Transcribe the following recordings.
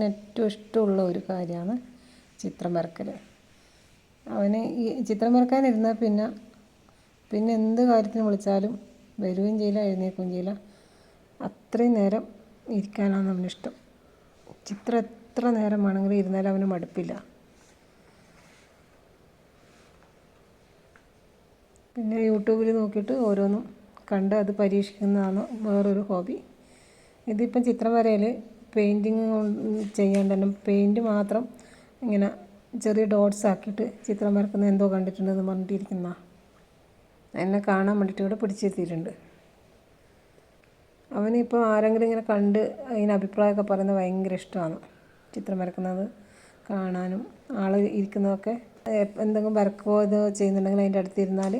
മോന് ഏറ്റവും ഇഷ്ടമുള്ള ഒരു കാര്യമാണ് ചിത്രം വരക്കൽ അവന് ഈ ചിത്രം വരക്കാനിരുന്നാൽ പിന്നെ പിന്നെ എന്ത് കാര്യത്തിന് വിളിച്ചാലും വരികയും ചെയ്യില്ല എഴുന്നേൽക്കുകയും ചെയ്യില്ല. അത്രയും നേരം ഇരിക്കാനാണ് അവനിഷ്ടം ചിത്രം എത്ര നേരം വേണമെങ്കിലും ഇരുന്നാലും അവന് മടുപ്പില്ല. പിന്നെ യൂട്യൂബിൽ നോക്കിയിട്ട് ഓരോന്നും കണ്ട് അത് പരീക്ഷിക്കുന്നതാണ് വേറൊരു ഹോബി. ഇതിപ്പം ചിത്രം വരയിൽ പെയിന്റിങ് ചെയ്യാണ്ട് തന്നെ പെയിന്റ് മാത്രം ഇങ്ങനെ ചെറിയ ഡോട്ട്സ് ആക്കിയിട്ട് ചിത്രം വരക്കുന്ന എന്തോ കണ്ടിട്ടുണ്ടെന്ന് പറഞ്ഞിട്ടിരിക്കുന്ന എന്നെ കാണാൻ വേണ്ടിയിട്ട് ഇവിടെ പിടിച്ചെത്തിയിട്ടുണ്ട്. അവനിപ്പോൾ ആരെങ്കിലും ഇങ്ങനെ കണ്ട് അതിന് അഭിപ്രായമൊക്കെ പറയുന്നത് ഭയങ്കര ഇഷ്ടമാണ് ചിത്രം വരക്കുന്നത് കാണാനും. ആൾ ഇരിക്കുന്നതൊക്കെ എന്തെങ്കിലും വരക്കോ ഇതോ ചെയ്യുന്നുണ്ടെങ്കിൽ അതിന്റെ അടുത്തിരുന്നാൽ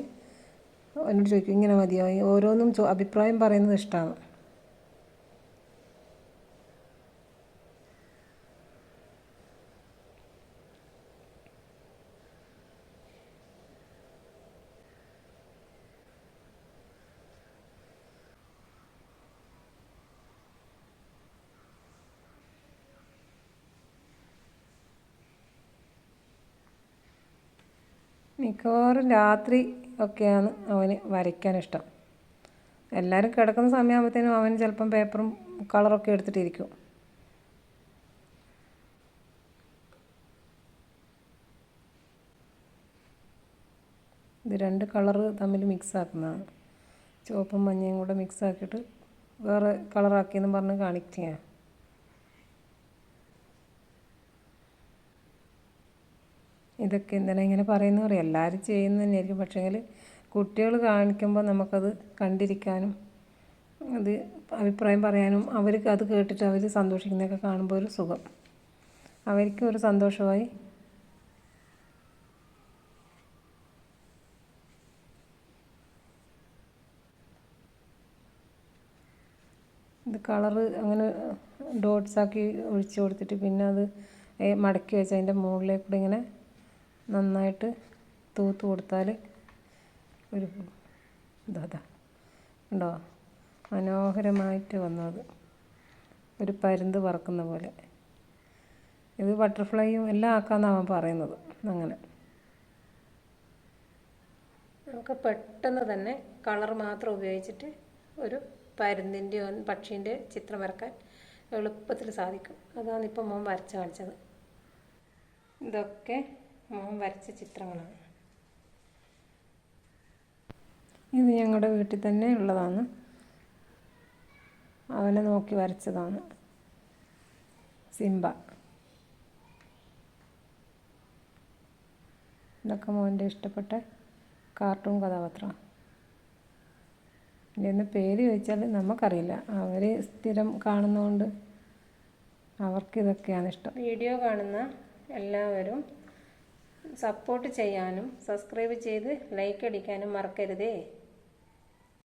എന്നോട് ചോദിക്കും ഇങ്ങനെ മതിയോ? ഓരോന്നും അഭിപ്രായം പറയുന്നത് ഇഷ്ടമാണ് മിക്കവാറും രാത്രി ഒക്കെയാണ് അവന് വരയ്ക്കാൻ ഇഷ്ടം എല്ലാവരും കിടക്കുന്ന സമയമാകുമ്പോഴത്തേനും അവൻ ചിലപ്പം പേപ്പറും കളറൊക്കെ എടുത്തിട്ടിരിക്കും. ഇത് രണ്ട് കളറ് തമ്മിൽ മിക്സ് ആക്കുന്നതാണ്. ചുവപ്പും മഞ്ഞയും കൂടെ മിക്സ് ആക്കിയിട്ട് വേറെ കളറാക്കിയെന്ന് പറഞ്ഞ് കാണിക്കുക ഇതൊക്കെ എന്തിനാ ഇങ്ങനെ പറയുന്നത് പറയാം എല്ലാവരും ചെയ്യുന്നത് തന്നെയായിരിക്കും. പക്ഷേങ്കിൽ കുട്ടികൾ കാണിക്കുമ്പോൾ നമുക്കത് കണ്ടിരിക്കാനും അത് അഭിപ്രായം പറയാനും അവർക്ക് അത് കേട്ടിട്ട് അവർ സന്തോഷിക്കുന്നതൊക്കെ കാണുമ്പോൾ ഒരു സുഖം. അവർക്കും ഒരു സന്തോഷമായി. ഇത് കളറ് അങ്ങനെ ഡോട്ട്സാക്കി ഒഴിച്ചു കൊടുത്തിട്ട് പിന്നെ അത് മടക്കി വെച്ച് അതിന്റെ മുകളിലേക്കൂടെ ഇങ്ങനെ നന്നായിട്ട് തൂത്ത് കൊടുത്താൽ ഒരു ഇതാ ഉണ്ടോ മനോഹരമായിട്ട് വന്നത്. ഒരു പരുന്ത് പറക്കുന്ന പോലെ. ഇത് ബട്ടർഫ്ലൈയും എല്ലാം ആക്കാമെന്നാണ് അവൻ പറയുന്നത് അങ്ങനെ. നമുക്ക് പെട്ടെന്ന് തന്നെ കളർ മാത്രം ഉപയോഗിച്ചിട്ട് ഒരു പരുന്തിന്റെയോ പക്ഷീന്റെ ചിത്രം വരക്കാൻ എളുപ്പത്തിൽ സാധിക്കും. അതാണ് ഇപ്പം മോൻ വരച്ച് കാണിച്ചത്. ഇതൊക്കെ മോൻ വരച്ച ചിത്രങ്ങളാണ്. ഇത് ഞങ്ങളുടെ വീട്ടിൽ തന്നെ ഉള്ളതാണ്. അവനെ നോക്കി വരച്ചതാണ്. സിംബ. ഇതൊക്കെ മോന്റെ ഇഷ്ടപ്പെട്ട കാർട്ടൂൺ കഥാപാത്രമാണ് ഇതിന്റെ പേര് ചോദിച്ചാൽ നമുക്കറിയില്ല. അവർ സ്ഥിരം കാണുന്നതുകൊണ്ട് അവർക്ക് ഇതൊക്കെയാണ് ഇഷ്ടം. വീഡിയോ കാണുന്ന എല്ലാവരും സപ്പോർട്ട് ചെയ്യാനും സബ്സ്ക്രൈബ് ചെയ്ത് ലൈക്ക് അടിക്കാനും മറക്കരുതേ.